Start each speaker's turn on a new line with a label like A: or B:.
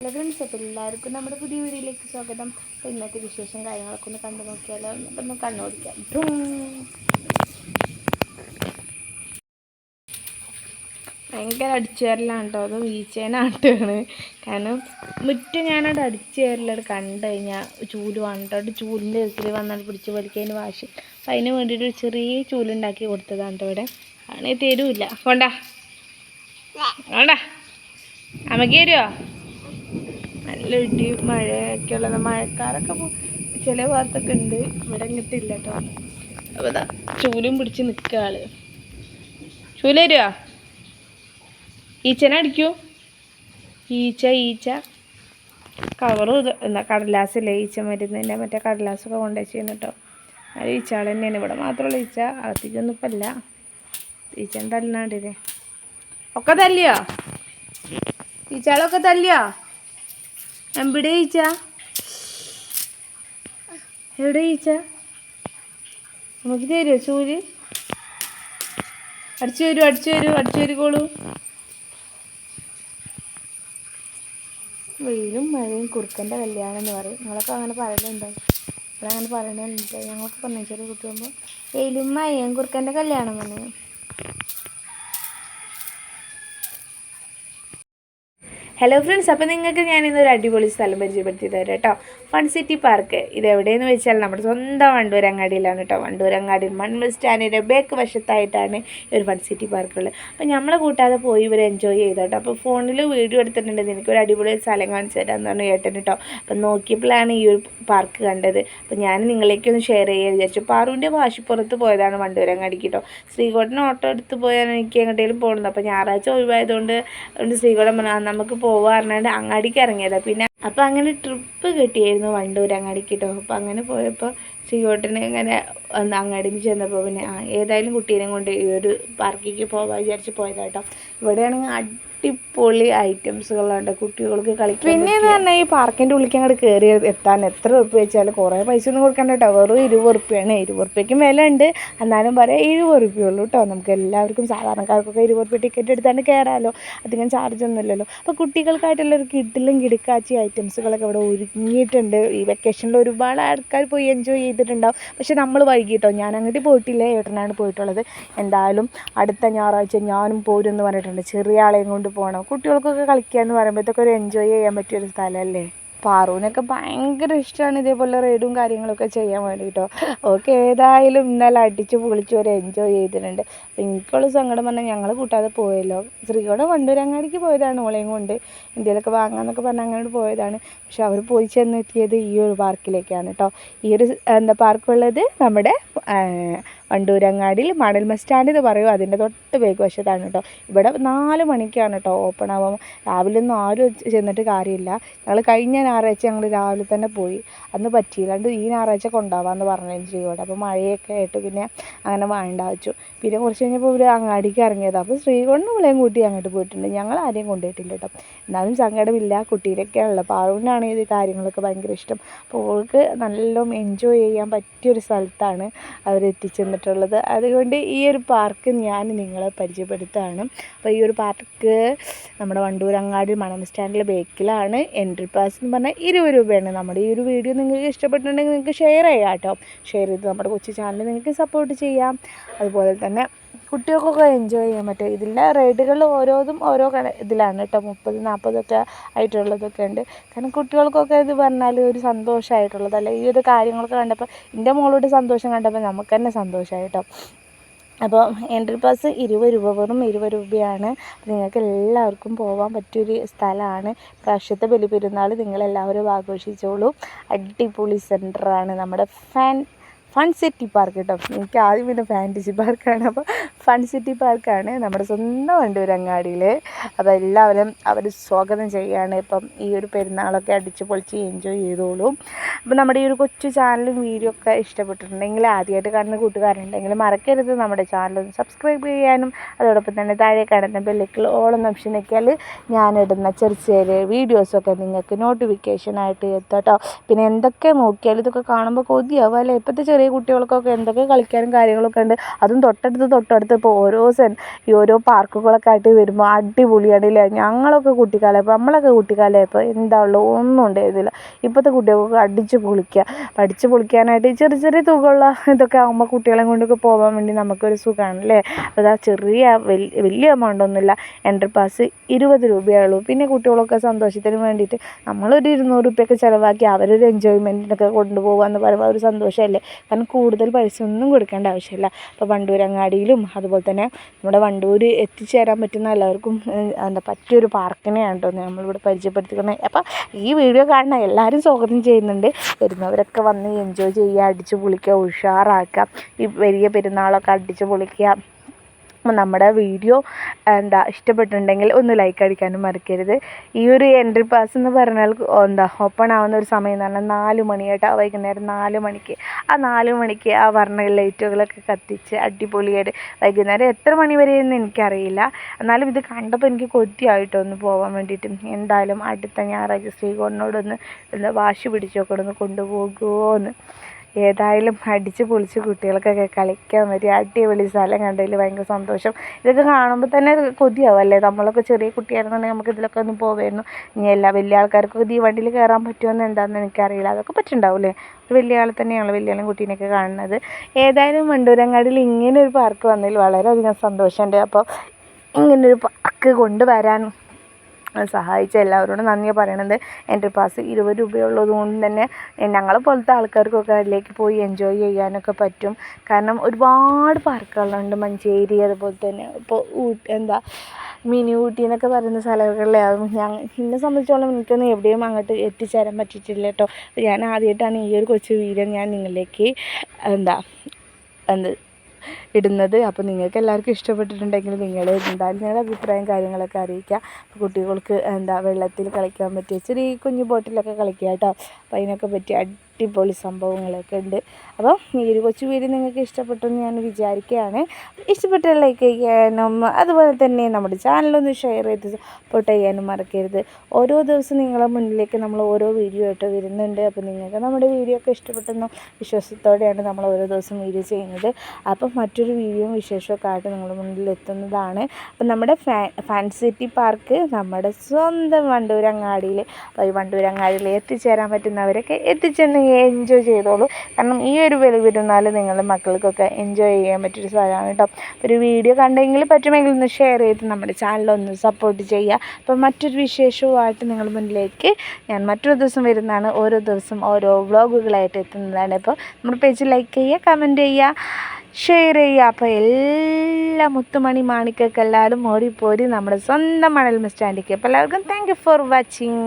A: Hello friends അപ്പോൾ എല്ലാവർക്കും നമ്മുടെ പുതിയ വീഡിയോയിലേക്ക് സ്വാഗതം. അപ്പോൾ ഇന്നത്തെ വിശേഷം കാര്യങ്ങളൊക്കെ ഒന്ന് കണ്ടു നോക്കിയാലോ? അപ്പം ഒന്ന് കണ്ണോടിക്കാം ധൂം. ഭയങ്കര അടിച്ചേരലാണ് കേട്ടോ അത് വീച്ചേനാട്ടാണ് കാരണം മുറ്റം ഞാനവിടെ അടിച്ചേരലോട് കണ്ടു കഴിഞ്ഞാൽ ചൂൽ കേട്ടോ ചൂലിന്റെ ഇതിൽ വന്നാൽ പിടിച്ച് വലിക്കതിന് വാശി അപ്പം അതിന് വേണ്ടിയിട്ട് ഒരു ചെറിയ ചൂലുണ്ടാക്കി കൊടുത്തതാണ് കേട്ടോ ഇവിടെ. ആണെങ്കിൽ തരൂല്ല കൊണ്ടാ കൊണ്ടാ അമ്മയ്ക്ക് തരുമോ നല്ല ഇടി മഴയൊക്കെ ഉള്ളത് മഴക്കാരൊക്കെ ചില ഭാഗത്തൊക്കെ ഉണ്ട് ഇവിടെ ഇങ്ങോട്ടില്ല കേട്ടോ അപ്പോൾ ഇതാ ചൂലും പിടിച്ച് നിൽക്കുക ആൾ. ചൂൽ തരുമോ ഈച്ചനെ അടിക്കൂ. ഈച്ച ഈച്ച. കവറും ഇത് എന്താ കടലാസില്ലേ? ഈച്ച മരുന്നിന്റെ മറ്റേ കടലാസൊക്കെ കൊണ്ടുവച്ച് ആ ഈച്ച ഈച്ചകൾ തന്നെയാണ്. ഇവിടെ മാത്രമുള്ള ഈച്ച അകത്തേക്കൊന്നും ഇപ്പം ഇല്ല. ഈച്ചൻ തല്ലാണ്ടില്ലേ ഒക്കെ തല്ലിയോ? ഈച്ചകളൊക്കെ തല്ലിയോ? എവിടെ ഈച്ച എവിടെ ഈച്ച നമുക്ക് തരുമോ ചൂര് അടിച്ചു വരൂ അടിച്ചു വരൂ അടിച്ചു വരുകയുള്ളൂ വെയിലും മഴയും കുറുക്കന്റെ കല്യാണം എന്ന് പറയും. നിങ്ങളൊക്കെ അങ്ങനെ പറയലുണ്ടോ? അങ്ങനെ പറയണമെന്നില്ല ഞങ്ങൾക്ക് പറഞ്ഞു ചെറിയ കുട്ടിയാകുമ്പോൾ വെയിലും മഴയും കുറുക്കന്റെ കല്യാണം പറഞ്ഞു ഹലോ ഫ്രണ്ട്സ് അപ്പോൾ നിങ്ങൾക്ക് ഞാൻ ഇന്നൊരു അടിപൊളി സ്ഥലം പരിചയപ്പെടുത്തി തരാം കേട്ടോ. ഫൺ സിറ്റി പാർക്ക് ഇത് എവിടെയെന്ന് വെച്ചാൽ നമ്മുടെ സ്വന്തം വണ്ടൂരങ്ങാടിയിലാണ് കേട്ടോ. വണ്ടൂരങ്ങാടി മൺമിൽ സ്റ്റാൻഡിന്റെ ബേക്ക് വശത്തായിട്ടാണ് ഈ ഒരു ഫൺ സിറ്റി പാർക്കുള്ളത് അപ്പോൾ നമ്മളെ കൂട്ടാതെ പോയി ഇവർ എൻജോയ് ചെയ്തു കേട്ടോ. അപ്പോൾ ഫോണിൽ വീഡിയോ എടുത്തിട്ടുണ്ട് എനിക്കൊരു അടിപൊളി സ്ഥലം കാണിച്ചു തരാമെന്ന് പറഞ്ഞു കേട്ടൻ കേട്ടോ. അപ്പം നോക്കിയപ്പോഴാണ് ഈ ഒരു പാർക്ക് കണ്ടത്. അപ്പോൾ ഞാൻ നിങ്ങളേക്കൊന്ന് ഷെയർ ചെയ്യാൻ വിചാരിച്ചു. പാറുവിന്റെ വാശിപ്പുറത്ത് പോയതാണ് വണ്ടൂരങ്ങാടിക്ക് കേട്ടോ. ശ്രീകോട്ടിന് ഓട്ടോ എടുത്ത് പോയാണ് എനിക്ക് എങ്ങോട്ടേലും പോകുന്നത് അപ്പോൾ ഞായറാഴ്ച ഒഴിവായതുകൊണ്ട് ശ്രീകോട്ടൻ നമുക്ക് പോവാ പറഞ്ഞാണ്ട് അങ്ങാടിക്ക് ഇറങ്ങിയതാണ് പിന്നെ അപ്പോൾ അങ്ങനെ ട്രിപ്പ് കിട്ടിയായിരുന്നു വണ്ടൂർ അങ്ങാടിക്ക് കേട്ടോ അപ്പോൾ അങ്ങനെ പോയപ്പോൾ ശ്രീകോട്ടന് ഇങ്ങനെ ഒന്ന് അങ്ങാടിയിൽ ചെന്നപ്പോൾ പിന്നെ ആ ഏതായാലും കുട്ടീനെ കൊണ്ട് ഈ ഒരു പാർക്കിലേക്ക് പോകാൻ വിചാരിച്ച് പോയതാട്ടോ ഇവിടെയാണെങ്കിൽ അടിപൊളി ഐറ്റംസുകളുണ്ട് കുട്ടികൾക്ക് കളിക്കാൻ പിന്നെ എന്ന് പറഞ്ഞാൽ ഈ പാർക്കിന്റെ ഉള്ളിലേക്ക് അങ്ങോട്ട് കയറി എത്താൻ എത്ര ഉറുപ്പ് വെച്ചാലും കുറേ പൈസ ഒന്നും കൊടുക്കണ്ട കേട്ടോ വെറും ഇരുപത് ഉറുപ്പ്യാണ്. ഇരുപത് ഉറുപ്പ്യക്കും വില ഉണ്ട് എന്നാലും പറയാം എഴുപത് ഉറുപ്പ്യുള്ളൂ കേട്ടോ നമുക്ക് എല്ലാവർക്കും സാധാരണക്കാർക്കൊക്കെ ഇരുപത് ഉറുപ്പ്യ ടിക്കറ്റ് എടുത്താണ്ട് കയറാമല്ലോ അധികം ചാർജ് ഒന്നും ഇല്ലല്ലോ. അപ്പോൾ കുട്ടികൾക്കായിട്ടുള്ള ഒരു കിഡിലും കിടുക്കാച്ചി ഐറ്റംസുകളൊക്കെ ഇവിടെ ഒരുങ്ങിയിട്ടുണ്ട്. ഈ വെക്കേഷനിൽ ഒരുപാട് ആൾക്കാർ പോയി എൻജോയ് ചെയ്തിട്ടുണ്ടാവും. പക്ഷെ നമ്മൾ വൈകിട്ടോ ഞാൻ അങ്ങോട്ട് പോയിട്ടില്ല. ഏട്ടനാണ് പോയിട്ടുള്ളത്. എന്തായാലും അടുത്ത ഞായറാഴ്ച ഞാനും പോരും എന്ന് പറഞ്ഞിട്ടുണ്ട്. ചെറിയ ആളെയും കൊണ്ട് പോകണം കുട്ടികൾക്കൊക്കെ കളിക്കുക എന്ന് പറയുമ്പോൾ ഇതൊക്കെ ഒരു എൻജോയ് ചെയ്യാൻ പറ്റിയൊരു സ്ഥലമല്ലേ പാറുവിനൊക്കെ ഭയങ്കര ഇഷ്ടമാണ് ഇതേപോലെ റൈഡും കാര്യങ്ങളൊക്കെ ചെയ്യാൻ വേണ്ടിയിട്ടോ ഓക്കെ ഏതായാലും ഇന്നലെ അടിച്ച് പൊളിച്ച് ഒരു എൻജോയ് ചെയ്തിട്ടുണ്ട്. അപ്പം എനിക്കുള്ള സങ്കടം പറഞ്ഞാൽ ഞങ്ങൾ കൂട്ടാതെ പോയല്ലോ. ശ്രീകോടെ വണ്ടൂരങ്ങാടിക്ക് പോയതാണ് ഓളെയും കൊണ്ട്. ഇന്ത്യയിലൊക്കെ വാങ്ങാമെന്നൊക്കെ പറഞ്ഞ് അങ്ങോട്ട് പോയതാണ്. പക്ഷെ അവർ പോയി ചെന്നെത്തിയത് ഈ ഒരു പാർക്കിലേക്കാണ് കേട്ടോ ഈ ഒരു എന്താ പാർക്കുള്ളത് നമ്മുടെ വണ്ടൂരങ്ങാടിയിൽ മണൽ ബസ് സ്റ്റാൻഡ് എന്ന് പറയും. അതിന്റെ തൊട്ട് ബേക്ക് വശത്താണ് കേട്ടോ. ഇവിടെ നാല് മണിക്കാണ് കേട്ടോ ഓപ്പൺ ആവാം രാവിലെ ഒന്നും ആരും ചെന്നിട്ട് കാര്യമില്ല. ഞങ്ങൾ കഴിഞ്ഞ ഞായറാഴ്ച ഞങ്ങൾ രാവിലെ തന്നെ പോയി. അന്ന് പറ്റിയില്ല. അതുകൊണ്ട് ഈ ഞായറാഴ്ച കൊണ്ടുപോകാമെന്ന് പറഞ്ഞു ശ്രീകോട് അപ്പോൾ മഴയൊക്കെ ആയിട്ട് പിന്നെ അങ്ങനെ വേണ്ട വെച്ചു. പിന്നെ കുറച്ച് കഴിഞ്ഞപ്പോൾ ഇവർ അങ്ങാടിക്ക് ഇറങ്ങിയത്. അപ്പോൾ ശ്രീകോടിന് വിളയും കൂട്ടി അങ്ങോട്ട് പോയിട്ടുണ്ട്. ഞങ്ങൾ ആരെയും കൊണ്ടുപോയിട്ടില്ല കേട്ടോ. എന്നാലും സങ്കടമില്ല. കുട്ടീരൊക്കെ അപ്പോൾ അതുകൊണ്ടാണ് ഇത് കാര്യങ്ങളൊക്കെ ഭയങ്കര ഇഷ്ടം. അപ്പോൾ അവൾക്ക് നല്ലോണം എൻജോയ് ചെയ്യാൻ പറ്റിയൊരു സ്ഥലത്താണ് അവർ എത്തിച്ചെന്നിട്ടുള്ളത് അതുകൊണ്ട് ഈ ഒരു പാർക്ക് ഞാൻ നിങ്ങളെ പരിചയപ്പെടുത്തുകയാണ്. അപ്പോൾ ഈ ഒരു പാർക്ക് നമ്മുടെ വണ്ടൂരങ്ങാടി മണം സ്റ്റാൻഡിലെ ബേക്കിലാണ് എൻട്രി പാസ് എന്ന് പറഞ്ഞാൽ ഇരുപത് രൂപയാണ്. നമ്മുടെ ഈ ഒരു വീഡിയോ നിങ്ങൾക്ക് ഇഷ്ടപ്പെട്ടിട്ടുണ്ടെങ്കിൽ നിങ്ങൾക്ക് ഷെയർ ചെയ്യാം കേട്ടോ. ഷെയർ ചെയ്ത് നമ്മുടെ കൊച്ചു ചാനൽ നിങ്ങൾക്ക് സപ്പോർട്ട് ചെയ്യാം. അതുപോലെ തന്നെ കുട്ടികൾക്കൊക്കെ എൻജോയ് ചെയ്യാൻ പറ്റും. ഇതിന്റെ റൈഡുകൾ ഓരോന്നും ഓരോ ഇതിലാണ് കേട്ടോ മുപ്പത് നാൽപ്പതൊക്കെ ആയിട്ടുള്ളതൊക്കെ ഉണ്ട്. കാരണം കുട്ടികൾക്കൊക്കെ ഇത് പറഞ്ഞാൽ ഒരു സന്തോഷമായിട്ടുള്ളതല്ല ഈ ഒരു കാര്യങ്ങളൊക്കെ കണ്ടപ്പോൾ എന്റെ മോളോട് സന്തോഷം കണ്ടപ്പോൾ നമുക്ക് തന്നെ സന്തോഷമായി കേട്ടോ അപ്പോൾ എൻട്രി പാസ് ഇരുപത് രൂപ വെറും ഇരുപത് രൂപയാണ്. നിങ്ങൾക്ക് എല്ലാവർക്കും പോകാൻ പറ്റിയൊരു സ്ഥലമാണ്. പ്രാവശ്യത്തെ ബലിപെരുന്നാൾ നിങ്ങളെല്ലാവരും ആഘോഷിച്ചോളൂ. അടിപൊളി സെന്ററാണ് നമ്മുടെ ഫാൻ ഫൺ സിറ്റി പാർക്ക് കേട്ടോ എനിക്ക് ആദ്യം പിന്നെ ഫാന്റസി പാർക്കാണ് അപ്പോൾ ഫൺ സിറ്റി പാർക്കാണ് നമ്മുടെ സ്വന്തം ഉണ്ട് ഒരു അങ്ങാടിയിൽ അപ്പോൾ എല്ലാവരും അവർ സ്വാഗതം ചെയ്യുകയാണ് ഇപ്പം ഈ ഒരു പെരുന്നാളൊക്കെ അടിച്ച് പൊളിച്ച് എൻജോയ് ചെയ്തോളൂ. അപ്പോൾ നമ്മുടെ ഈ ഒരു കൊച്ചു ചാനലും വീഡിയോ ഒക്കെ ഇഷ്ടപ്പെട്ടിട്ടുണ്ടെങ്കിൽ ആദ്യമായിട്ട് കാണുന്ന കൂട്ടുകാരുണ്ടെങ്കിൽ മറക്കരുത്. നമ്മുടെ ചാനലൊന്ന് സബ്സ്ക്രൈബ് ചെയ്യാനും അതോടൊപ്പം തന്നെ താഴെ കാണുന്ന ബെല്ലിക്കിൽ ഓളം ഓപ്ഷൻ നിൽക്കിയാൽ ഞാനിടുന്ന ചെറിയ ചെറിയ വീഡിയോസൊക്കെ നിങ്ങൾക്ക് നോട്ടിഫിക്കേഷനായിട്ട് എത്താം കേട്ടോ പിന്നെ എന്തൊക്കെ നോക്കിയാലും ഇതൊക്കെ കാണുമ്പോൾ കൊതിയാവും അല്ലേ? ഇപ്പോഴത്തെ ചെറിയ കുട്ടികൾക്കൊക്കെ എന്തൊക്കെ കളിക്കാനും കാര്യങ്ങളൊക്കെ ഉണ്ട്. അതും തൊട്ടടുത്ത് തൊട്ടടുത്ത് ഇപ്പോൾ ഓരോ സെൻ ഈ ഓരോ പാർക്കുകളൊക്കെ ആയിട്ട് വരുമ്പോൾ അടിപൊളിയാണ് ഇല്ലേ ഞങ്ങളൊക്കെ കുട്ടിക്കാലം നമ്മളൊക്കെ കുട്ടിക്കാലം ഇപ്പോൾ എന്താ ഉള്ളു? ഒന്നും ഉണ്ടായിരുന്നില്ല. ഇപ്പോഴത്തെ കുട്ടികൾക്ക് അടിച്ച് പൊളിക്കുക അടിച്ച് പൊളിക്കാനായിട്ട് ചെറിയ ചെറിയ തുക ഉള്ള ഇതൊക്കെ ആകുമ്പോൾ കുട്ടികളെ കൊണ്ടൊക്കെ പോകാൻ വേണ്ടി നമുക്കൊരു സുഖമാണ് അല്ലേ അപ്പോൾ അതാ ചെറിയ വലിയ വലിയ എമൗണ്ട് ഒന്നുമില്ല. എൻട്രി പാസ് ഇരുപത് രൂപയേ ഉള്ളൂ പിന്നെ കുട്ടികളൊക്കെ സന്തോഷത്തിന് വേണ്ടിയിട്ട് നമ്മളൊരു ഇരുന്നൂറ് രൂപയൊക്കെ ചിലവാക്കി അവരൊരു എൻജോയ്മെന്റിനൊക്കെ കൊണ്ടുപോകുക എന്ന് പറയുമ്പോൾ ഒരു സന്തോഷമല്ലേ കാരണം കൂടുതൽ പൈസ ഒന്നും കൊടുക്കേണ്ട ആവശ്യമില്ല. അപ്പോൾ വണ്ടൂരങ്ങാടിയിലും അതുപോലെ തന്നെ നമ്മുടെ വണ്ടൂർ എത്തിച്ചേരാൻ പറ്റുന്ന എല്ലാവർക്കും എന്താ പറ്റിയൊരു പാർക്കിനെയാണ് കേട്ടോ നമ്മളിവിടെ പരിചയപ്പെടുത്തിക്കുന്നത് അപ്പോൾ ഈ വീഡിയോ കാണുന്ന എല്ലാവരും സ്വാഗതം ചെയ്യുന്നുണ്ട്. വരുന്നവരൊക്കെ വന്ന് എൻജോയ് ചെയ്യുക അടിച്ച് പൊളിക്കുക ഉഷാറാക്കുക. ഈ വലിയ പെരുന്നാളൊക്കെ അടിച്ച് പൊളിക്കുക. നമ്മുടെ വീഡിയോ എന്താ ഇഷ്ടപ്പെട്ടിട്ടുണ്ടെങ്കിൽ ഒന്ന് ലൈക്ക് അടിക്കാനും മറക്കരുത്. ഈ ഒരു എൻട്രി പാസ് എന്ന് പറഞ്ഞാൽ എന്താ ഓപ്പൺ ആവുന്ന ഒരു സമയം എന്ന് പറഞ്ഞാൽ നാല് മണി കേട്ടോ വൈകുന്നേരം നാല് മണിക്ക്. ആ നാല് മണിക്ക് ആ വർണ ലൈറ്റുകളൊക്കെ കത്തിച്ച് അടിപൊളിയായിട്ട് വൈകുന്നേരം എത്ര മണി വരെയെന്ന് എനിക്കറിയില്ല. എന്നാലും ഇത് കണ്ടപ്പോൾ എനിക്ക് കൊതിയായിട്ടോ ഒന്ന് പോകാൻ വേണ്ടിയിട്ട്. എന്തായാലും അടുത്ത ഞായറാഴ്ച ശ്രീകോണിനോടൊന്ന് എന്താ വാശി പിടിച്ചൊക്കെ ഒന്ന് കൊണ്ടുപോകുമോ എന്ന്. ഏതായാലും അടിച്ച് പൊളിച്ച് കുട്ടികൾക്കൊക്കെ കളിക്കാൻ പറ്റിയ അടിപൊളി സ്ഥലം കണ്ടതിൽ ഭയങ്കര സന്തോഷം. ഇതൊക്കെ കാണുമ്പോൾ തന്നെ കൊതിയാവല്ലേ നമ്മളൊക്കെ ചെറിയ കുട്ടിയായിരുന്നുണ്ടെങ്കിൽ നമുക്ക് ഇതിലൊക്കെ ഒന്ന് പോകായിരുന്നു ഇനി എല്ലാ വലിയ ആൾക്കാർക്കും ഇത് ഈ വണ്ടിയിൽ കയറാൻ പറ്റുമെന്ന് എന്താണെന്ന് എനിക്കറിയില്ല. അതൊക്കെ പറ്റുണ്ടാവില്ലേ ഒരു വലിയ ആൾ തന്നെയാണ് വലിയ ആളും കുട്ടീനെയൊക്കെ കാണുന്നത്. ഏതായാലും വണ്ടൂരങ്ങാടിയിൽ ഇങ്ങനെ ഒരു പാർക്ക് വന്നതിൽ വളരെയധികം സന്തോഷമുണ്ട്. അപ്പോൾ ഇങ്ങനൊരു പാർക്ക് കൊണ്ടുവരാൻ സഹായിച്ച എല്ലാവരോടും നന്ദി പറയണത്. എൻട്രി പാസ് ഇരുപത് രൂപയുള്ളത് കൊണ്ട് തന്നെ ഞങ്ങളെ പോലത്തെ ആൾക്കാർക്കൊക്കെ അതിലേക്ക് പോയി എൻജോയ് ചെയ്യാനൊക്കെ പറ്റും. കാരണം ഒരുപാട് പാർക്കുകളുണ്ട്. മഞ്ചേരി അതുപോലെ തന്നെ ഇപ്പോൾ എന്താ മിനി ഊട്ടി എന്നൊക്കെ പറയുന്ന സ്ഥലങ്ങളിലെ. ഞാൻ എന്നെ സംബന്ധിച്ചോളം എനിക്കൊന്നും എവിടെയും അങ്ങോട്ട് എത്തിച്ചേരാൻ പറ്റിയിട്ടില്ല കേട്ടോ. ഞാൻ ആദ്യമായിട്ടാണ് ഈ ഒരു കൊച്ചു വീഡിയോ ഞാൻ നിങ്ങളിലേക്ക് എന്താ എന്ത് ഇടുന്നത്. അപ്പോൾ നിങ്ങൾക്ക് എല്ലാവർക്കും ഇഷ്ടപ്പെട്ടിട്ടുണ്ടെങ്കിൽ നിങ്ങൾ എന്തായാലും നിങ്ങളുടെ അഭിപ്രായം കാര്യങ്ങളൊക്കെ അറിയിക്കുക. കുട്ടികൾക്ക് എന്താ വെള്ളത്തിൽ കളിക്കാൻ പറ്റിയ ചെറിയ കുഞ്ഞു ബോട്ടിലൊക്കെ കളിക്കുക കേട്ടോ. അപ്പോൾ അതിനൊക്കെ പറ്റിയ അടിപൊളി സംഭവങ്ങളൊക്കെ ഉണ്ട്. അപ്പോൾ ഈ ഒരു കൊച്ചു വീട് നിങ്ങൾക്ക് ഇഷ്ടപ്പെട്ടു എന്ന് ഞാൻ വിചാരിക്കുകയാണ്. ഇഷ്ടപ്പെട്ട ലൈക്ക് ചെയ്യാനും അതുപോലെ തന്നെ നമ്മുടെ ചാനലൊന്ന് ഷെയർ ചെയ്ത് സപ്പോർട്ട് ചെയ്യാനും മറക്കരുത്. ഓരോ ദിവസം നിങ്ങളെ മുന്നിലേക്ക് നമ്മൾ ഓരോ വീഡിയോ ആയിട്ട് വരുന്നുണ്ട്. അപ്പോൾ നിങ്ങൾക്ക് നമ്മുടെ വീഡിയോ ഒക്കെ ഇഷ്ടപ്പെട്ടെന്നും വിശ്വാസത്തോടെയാണ് നമ്മൾ ഓരോ ദിവസം വീഡിയോ ചെയ്യുന്നത്. അപ്പം മറ്റൊരു വീഡിയോ വിശേഷമൊക്കെ ആയിട്ട് നിങ്ങളുടെ മുന്നിൽ എത്തുന്നതാണ്. അപ്പം നമ്മുടെ ഫാൻ സിറ്റി പാർക്ക് നമ്മുടെ സ്വന്തം വണ്ടൂരങ്ങാടിയിൽ അപ്പോൾ ഈ വണ്ടൂരങ്ങാടിയിൽ എത്തിച്ചേരാൻ പറ്റുന്നവരൊക്കെ എത്തിച്ചെന്ന് എൻജോയ് ചെയ്തോളൂ. കാരണം ഈ ഒരു വെളി പെരുന്നാൾ നിങ്ങളുടെ മക്കൾക്കൊക്കെ എൻജോയ് ചെയ്യാൻ പറ്റിയൊരു സ്ഥലമാണ് കേട്ടോ. ഒരു വീഡിയോ കണ്ടെങ്കിൽ പറ്റുമെങ്കിൽ ഒന്ന് ഷെയർ ചെയ്ത് നമ്മുടെ ചാനലൊന്ന് സപ്പോർട്ട് ചെയ്യുക. അപ്പം മറ്റൊരു വിശേഷവുമായിട്ട് നിങ്ങളുടെ മുന്നിലേക്ക് ഞാൻ മറ്റൊരു ദിവസം വരുന്നതാണ്. ഓരോ ദിവസം ഓരോ വ്ളോഗുകളായിട്ട് എത്തുന്നതാണ്. അപ്പോൾ നമ്മുടെ പേജ് ലൈക്ക് ചെയ്യുക കമന്റ് ചെയ്യുക. ഷെയർ ചെയ്യുക. അപ്പോൾ എല്ലാ മുത്തുമണി മാണിക്കൊക്കെ എല്ലാവരും ഓടിപ്പോരി നമ്മുടെ സ്വന്തം മണൽ മിസ്റ്റാൻഡിക്ക് അപ്പോൾ എല്ലാവർക്കും താങ്ക് യു ഫോർ വാച്ചിങ്